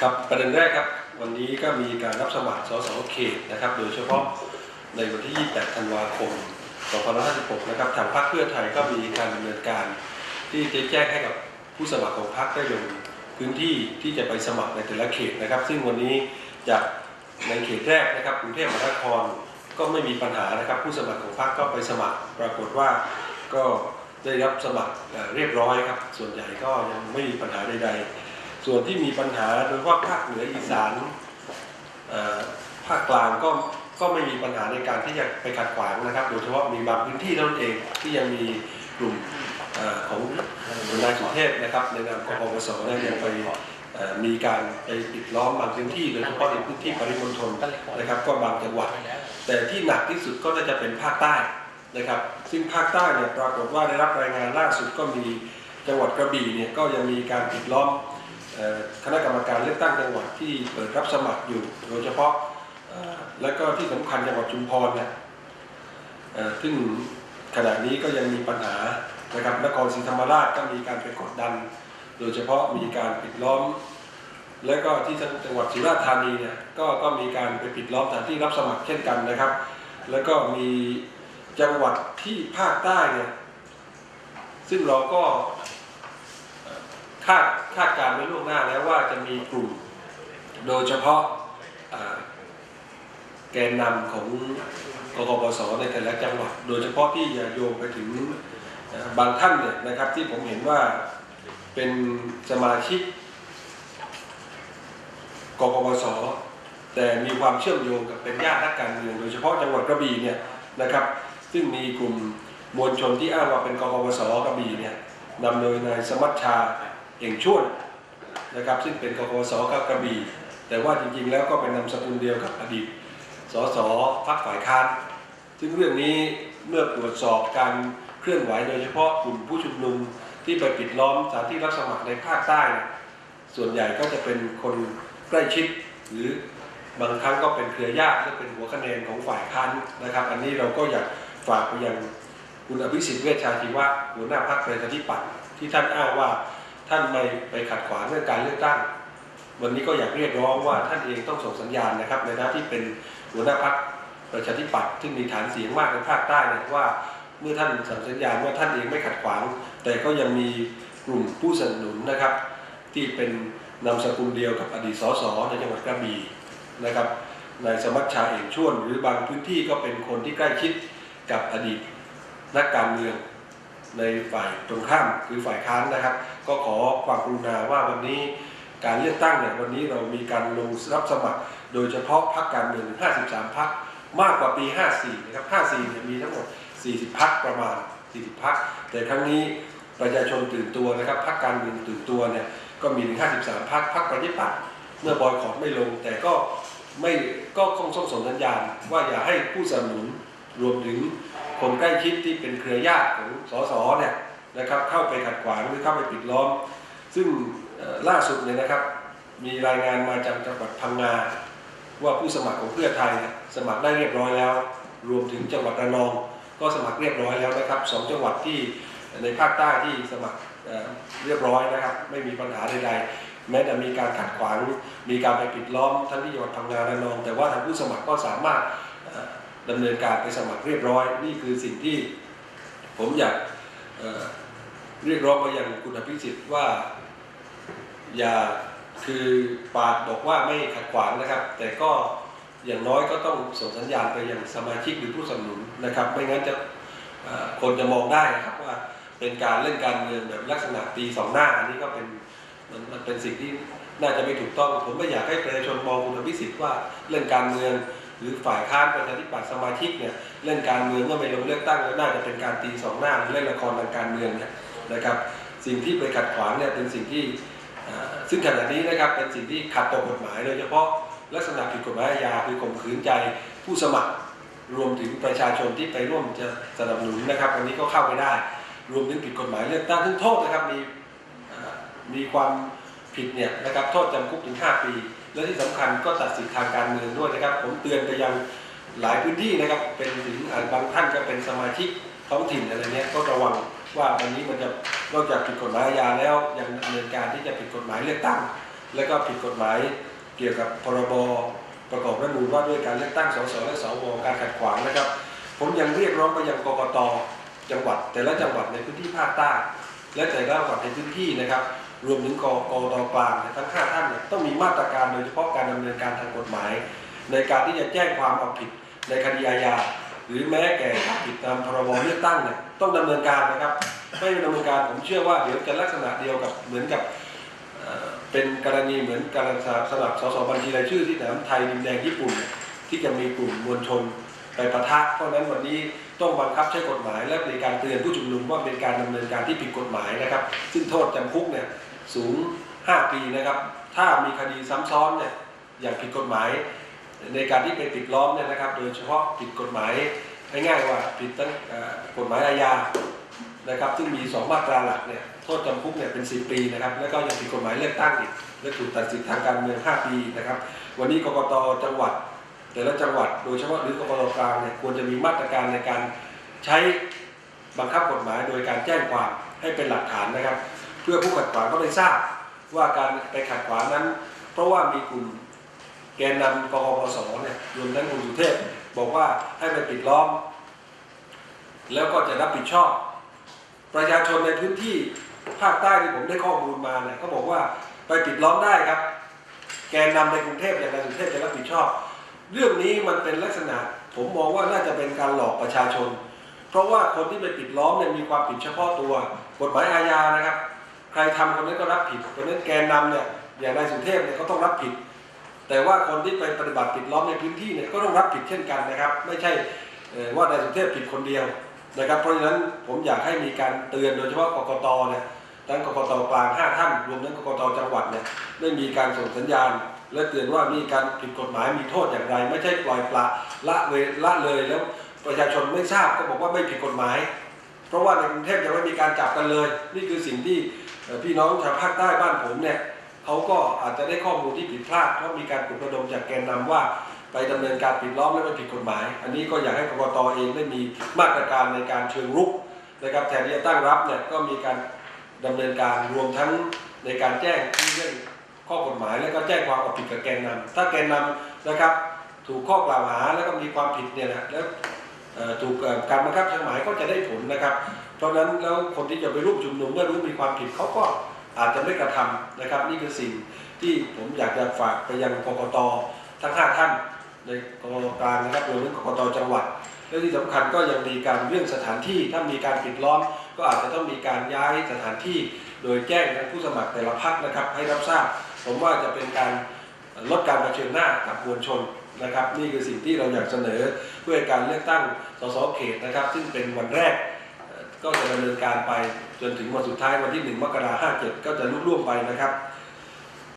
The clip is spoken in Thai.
ครับประเด็นแรกครับวันนี้ก็มีการรับสมัครสสเขตนะครับ โดยเฉพาะในวันที่ 28 ธันวาคม 2556 นะครับทางพรรคเพื่อไทยก็มีการดำเนินการ ที่จะแจ้งให้กับผู้สมัครของพรรคได้ลงพื้นที่ที่จะไปสมัครในแต่ละเขตนะครับ ซึ่งวันนี้จากในเขตแรกนะครับกรุงเทพมหานครก็ไม่มีปัญหานะครับ ผู้สมัครของพรรคก็ไปสมัคร ปรากฏว่าก็ได้รับสมัครเอ่อเรียบร้อยครับ ส่วนใหญ่ก็ยังไม่มีปัญหาใดๆ ส่วนที่มีปัญหาโดยเฉพาะภาคเหนืออีสานภาคกลางก็ก็ไม่มีปัญหาในการที่จะไปขัดขวางนะครับ โดยเฉพาะมีบางพื้นที่เท่านั้นเองที่ยังมีกลุ่มอของนายสุเทพนะครับในนามกปปสเนี่ยยังไปมีการไปปิดล้อมบางพื้นที่โดยเฉพาะในพื้นที่ปริมณฑลนะครับ ก็บางจังหวัด แต่ที่หนักที่สุดก็น่าจะเป็นภาคใต้นะครับ ซึ่งภาคใต้เนี่ยปรากฏว่าได้รับรายงานล่าสุดก็มีจังหวัดกระบี่เนี่ยก็ยังมีการปิดล้อม คณะกรรมการเลือกตั้งจังหวัดที่เปิดรับสมัครอยู่ โดยเฉพาะและก็ที่สำคัญจังหวัดชุมพรเนี่ยซึ่งขณะนี้ก็ยังมีปัญหานะครับนครศรีธรรมราชก็มีการไปกดดัน โดยเฉพาะมีการปิดล้อม และก็ที่จังหวัดสุราษฎร์ธานีเนี่ยก็ก็มีการไปปิดล้อมสถานที่รับสมัครเช่นกันนะครับ แล้วก็มีจังหวัดที่ภาคใต้เนี่ยซึ่งเราก็ คาดคาดการไว้ล่วงหน้าแล้วว่าจะมีกลุ่ม โดยเฉพาะแกนนำของกกปสในแต่ละจังหวัด โดยเฉพาะที่จะโยงไปถึงบางท่านเนี่ยนะครับที่ผมเห็นว่าเป็นสมาชิกกกปสแต่มีความเชื่อมโยงกับเป็นญาตินักการเมืองโดยเฉพาะจังหวัดกระบี่เนี่ยนะครับ ซึ่งมีกลุ่มมวลชนที่อ้างว่าเป็นกกปสกระบี่เนี่ยนำโดยนายสมัชชา เอ่งช่วนนะครับซึ่งเป็นกกสกับกระบี่แต่ว่าจริงๆแล้วก็เป็นนามสกุลเดียวกับอดีตสสพักฝ่ายค้านซึ่งเรื่องนี้เมื่อตรวจสอบการเคลื่อนไหวโดยเฉพาะกลุ่มผู้ชุมนุมที่ไปปิดล้อมสถานที่รับสมัครในภาคใต้ส่วนใหญ่ก็จะเป็นคนใกล้ชิด หรือบางครั้งก็เป็นเครือญาติและเป็นหัวคะแนนของฝ่ายค้านนะครับ อันนี้เราก็อยากฝากไปยังคุณอภิสิทธิ์เวชชาชีวะหัวหน้าพรรคประชาธิปัตย์ที่ท่านอ้างว่า ท่านไม่ไปขัดขวางเรื่องการเลือกตั้ง วันนี้ก็อยากเรียกร้องว่าท่านเองต้องส่งสัญญาณนะครับ ในหน้าที่เป็นหัวหน้าพรรคประชาธิปัตย์ซึ่มีฐานเสียงมากในภาคใต้นี่ยว่าเมื่อท่านส่งสัญญาณว่าท่านเองไม่ขัดขวาง แต่ก็ยังมีกลุ่มผู้สนับสนุนนะครับ ที่เป็นนามสกุลเดียวกับอดีตสสในจังหวัดกระบี่นะครับนายสมัชชาเอกช่วน หรือบางพื้นที่ก็เป็นคนที่ใกล้ชิดกับอดีตนักการเมือง ในฝ่ายตรงข้ามคือฝ่ายค้านนะครับ ก็ขอความกรุณาว่าวันนี้การเลือกตั้งเนี่ยวันนี้เรามีการลงรับสมัคร โดยเฉพาะพรรคการเมือง 53พรรคมากกว่าปี 54 นะครับ 54 เนี่ยมีทั้งหมด 40พรรคประมาณ 40พรรคแต่ครั้งนี้ประชาชนตื่นตัวนะครับพรรคการเมืองตื่นตัวเนี่ยก็มีถึง 53พรรคพรรคประชาธิปัตย์เมื่อบอยคอรดไม่ลงแต่ก็ไม่ก็คงส่งสัญญาณว่าอย่าให้ผู้สนับสนุน รวมถึงคนใกล้ชิดที่เป็นเครือญาติของสสเนี่ยนะครับเข้าไปขัดขวางหรือเข้าไปปิดล้อม ซึ่งล่าสุดเนี่ยนะครับ มีรายงานมาจากจังหวัดพังงาว่าผู้สมัครของเพื่อไทยสมัครได้เรียบร้อยแล้ว รวมถึงจังหวัดระนอง ก็สมัครเรียบร้อยแล้วนะครับสองจังหวัดที่ในภาคใต้ที่สมัครเเรียบร้อยนะครับ ไม่มีปัญหาใดๆแม้จะมีการขัดขวางมีการไปปิดล้อมทั้งที่จังหวัดพังงาระนอง แต่ว่าทางผู้สมัครก็สามารถ ดำเนินการไปสมัครเรียบร้อย นี่คือสิ่งที่ผมอยากเรียกร้องไปยังคุณอภิสิทธิ์ว่า อย่าคือปากบอกว่าไม่ขัดขวางนะครับ แต่ก็อย่างน้อยก็ต้องส่งสัญญาณไปยังสมาชิกหรือผู้สนับสนุนนะครับ ไม่งั้นจะคนจะมองได้นะครับว่าเป็นการเล่นการเมืองแบบลักษณะตีสองหน้าอันนี้ก็เป็นมันมันเป็นสิ่งที่น่าจะไม่ถูกต้อง ผมไม่อยากให้ประชาชนมองคุณอภิสิทธิ์ว่าเล่นการเมือง หรือฝ่ายค้านประชาธิปัตย์สมาชิกเนี่ยเล่นการเมืองเมื่อไม่ลงเลือกตั้งแล้วน่าจะเป็นการตีสองหน้าหรือเล่นละครทางการเมืองเนี่ยนะครับ สิ่งที่ไปขัดขวางเนี่ยเป็นสิ่งที่ซึ่งขณะนี้นะครับเป็นสิ่งที่ขัดต่อกฎหมายโดยเฉพาะลักษณะผิดกฎหมายอาญาคือข่มขืนใจผู้สมัคร รวมถึงประชาชนที่ไปร่วมจะสนับสนุนนะครับวันนี้ก็เข้าไม่ได้ รวมถึงผิดกฎหมายเลือกตั้งซึ่งโทษนะครับมีมีความผิดเนี่ยนะครับโทษจำคุกถึง 5 ปี และที่สำคัญก็ตัดสิทธิทางการเมืองด้วยนะครับ ผมเตือนไปยังหลายพื้นที่นะครับ เป็นถึงบางท่านก็เป็นสมาชิกท้องถิ่นอะไรเนี้ยก็ระวังว่าวันนี้มันจะนอกจากผิดกฎหมายอาญาแล้วยังดำเนินการที่จะผิดกฎหมายเลือกตั้ง และก็ผิดกฎหมายเกี่ยวกับพรบประกอบรัฐมนูญว่าด้วยการเลือกตั้งสสและสวการขัดขวางนะครับ ผมยังเรียกร้องไปยังกกตจังหวัด แต่ละจังหวัดในพื้นที่ภาคใต้และแต่ละจังหวัดในพื้นที่นะครับ รวมถึงกกตกลางเนี่ยทั้งห้าท่านเนี่ยต้องมีมาตรการโดยเฉพาะการดำเนินการทางกฎหมาย ในการที่จะแจ้งความเอาผิดในคดีอาญาหรือแม้แก่ผิดตามพรบเลือกตั้งเนี่ยต้องดำเนินการนะครับไม่ดำเนินการผมเชื่อว่าเดี๋ยวจะลักษณะเดียวกับเหมือนกับเป็นกรณีเหมือนการสลับสสบัญชีรายชื่อที่แหลมไทยดินแดงญี่ปุ่น ที่จะมีกลุ่มมวลชนไปประทะเพราะนั้นวันนี้ ต้องบังคับใช้กฎหมาย และมีการเตือนผู้ชุมนุมว่าเป็นการดำเนินการที่ผิดกฎหมายนะครับ ซึ่งโทษจำคุกเนี่ยสูง 5 ปีนะครับ ถ้ามีคดีซ้ำซ้อนเนี่ยอย่างผิดกฎหมาย ในการที่ไปปิดล้อมเนี่ยนะครับ โดยเฉพาะผิดกฎหมายง่ายๆว่าผิดตั้งกฎหมายอาญานะครับ ซึ่งมี 2 มาตราหลักเนี่ยโทษจำคุกเนี่ยเป็น 10 ปีนะครับ แล้วก็ยังผิดกฎหมายเลือกตั้งอีกและถูกตัดสิทธิทางการเมือง 5 ปีนะครับ วันนี้กกตจังหวัด แต่ละจังหวัดโดยเฉพาะหรือกกตกลางเนี่ยควรจะมีมาตรการในการใช้บังคับกฎหมายโดยการแจ้งความให้เป็นหลักฐานนะครับ เพื่อผู้ขัดขวางก็ได้ทราบว่าการไปขัดขวางนั้น เพราะว่ามีกลุ่มแกนนำกกปสเนี่ยรวมทั้งคุณสุเทพบอกว่าให้ไปปิดล้อม แล้วก็จะรับผิดชอบ ประชาชนในพื้นที่ภาคใต้ที่ผมได้ข้อมูลมาเนี่ยเขาบอกว่าไปปิดล้อมได้ครับ แกนนำในกรุงเทพอย่างนายสุเทพจะรับผิดชอบ เรื่องนี้มันเป็นลักษณะ ผมมองว่าน่าจะเป็นการหลอกประชาชน เพราะว่าคนที่ไปปิดล้อมเนี่ยมีความผิดเฉพาะตัว กฎหมายอาญานะครับ ใครทำคนนั้นก็รับผิดเพราะฉะนั้นแกนนำเนี่ยอย่างนายสุเทพเนี่ยก็ต้องรับผิด แต่ว่าคนที่ไปปฏิบัติปิดล้อมในพื้นที่เนี่ยก็ต้องรับผิดเช่นกันนะครับ ไม่ใช่ว่านายสุเทพผิดคนเดียวนะครับ เพราะฉะนั้นผมอยากให้มีการเตือนโดยเฉพาะกกตเนี่ยทั้งกกตกลางห้าท่านรวมทั้งกกตจังหวัดเนี่ยได้มีการส่งสัญญาณ และเตือนว่ามีการผิดกฎหมายมีโทษอย่างไร ไม่ใช่ปล่อยปละละเวละเลยแล้วประชาชนไม่ทราบก็บอกว่าไม่ผิดกฎหมาย เพราะว่าในกรุงเทพยังไม่มีการจับกันเลย นี่คือสิ่งที่พี่น้องชาวภาคใต้บ้านผมเนี่ยเขาก็อาจจะได้ข้อมูลที่ผิดพลาดเพราะมีการปลุกระดมจากแกนนำว่า ไปดำเนินการปิดล้อมและไม่ผิดกฎหมาย อันนี้ก็อยากให้กรกตเองได้มีมาตรการในการเชิงรุกนะครับแทนที่จะตั้งรับเนี่ยก็มีการดำเนินการรวมทั้งในการแจ้งที่เรื่อง ข้อกฎหมายแล้วก็แจ้งความเอาผิดกับแกนนำถ้าแกนนำนะครับ ถูกข้อกล่าวหาแล้วก็มีความผิดเนี่ยนะแล้วถูกการบังคับใช้หมายก็จะได้ผลนะครับ เพราะฉะนั้นแล้วคนที่จะไปร่วมชุมนุมเมื่อรู้มีความผิดเขาก็อาจจะไม่กระทำนะครับ นี่คือสิ่งที่ผมอยากจะฝากไปยังกกตทั้งห้าท่านในกรกตกลางนะครับรวมถึงกกตจังหวัดและที่สำคัญก็ยังมีการเรื่องสถานที่ถ้ามีการปิดล้อม ก็อาจจะต้องมีการย้ายสถานที่ โดยแจ้งทางผู้สมัครแต่ละพรรคนะครับ ให้รับทราบ ผมว่าจะเป็นการลดการเผชิญหน้ากับมวลชนนะครับ นี่คือสิ่งที่เราอยากเสนอเพื่อการเลือกตั้งสสเขตนะครับ ซึ่งเป็นวันแรกก็จะดำเนินการไปจนถึงวันสุดท้ายวันที่ 1 มกราคม57 ก็จะลุล่วงไปนะครับ